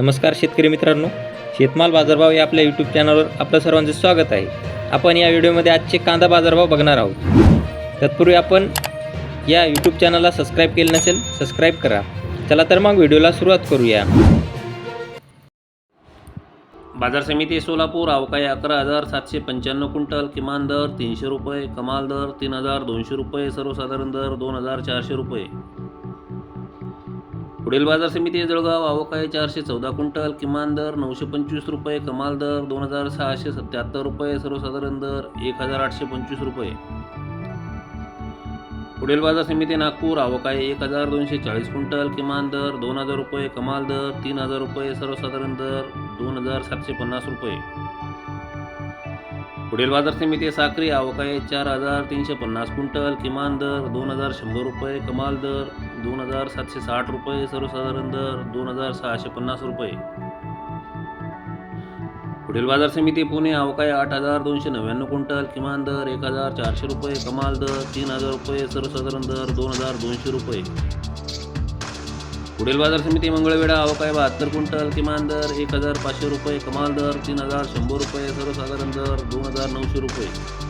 नमस्कार शेतकरी मित्रांनो शेतमाल बाजारभाव या आपल्या यूट्यूब चॅनलवर आपलं सर्वांचं स्वागत आहे. आपण या व्हिडिओमध्ये आजचे कांदा बाजारभाव बघणार आहोत. तत्पूर्वी आपण या यूट्यूब चॅनलला सबस्क्राईब केलं नसेल सबस्क्राईब करा. चला तर मग व्हिडिओला सुरुवात करूया. बाजार समिती सोलापूर अवकाळी अकरा हजार सातशे पंच्याण्णव क्विंटल किमान दर तीनशे रुपये कमाल दर तीन हजार दोनशे रुपये सर्वसाधारण दर दोन हजार चारशे रुपये. पुढील बाजार समिती जळगाव आवकाय चारशे चौदा क्विंटल किमान दर नऊशे पंचवीस रुपये कमाल दर दोन हजार सहाशे सत्याहत्तर रुपये सर्वसाधारण दर एक हजार आठशे पंचवीस रुपये. पुढील बाजार समिती नागपूर आवकाय एक हजार दोनशे चाळीस क्विंटल किमान दर दोन हजार रुपये कमाल दर तीन हजार रुपये सर्वसाधारण दर दोन हजार सातशे पन्नास रुपये. पुढील बाजार समिती साखरी आवकाय चार हजार तीनशे पन्नास क्विंटल किमान दर दोन हजार शंभर रुपये कमाल दर दोन हजार सातशे साठ रुपये सर्वसाधारण दर दोन हजार सहाशे पन्नास रुपये. पुढील बाजार समिती पुणे अवकाळी आठ हजार दोनशे नव्याण्णव क्विंटल किमान दर एक हजार चारशे रुपये कमाल दर तीन हजार रुपये सर्वसाधारण दर दोन हजार दोनशे रुपये. पुढील बाजार समिती मंगळवेढा अवकाळी बहात्तर क्विंटल किमान दर एक हजार पाचशे रुपये कमाल दर तीन हजार शंभर रुपये सर्वसाधारण दर दोन हजार नऊशे रुपये.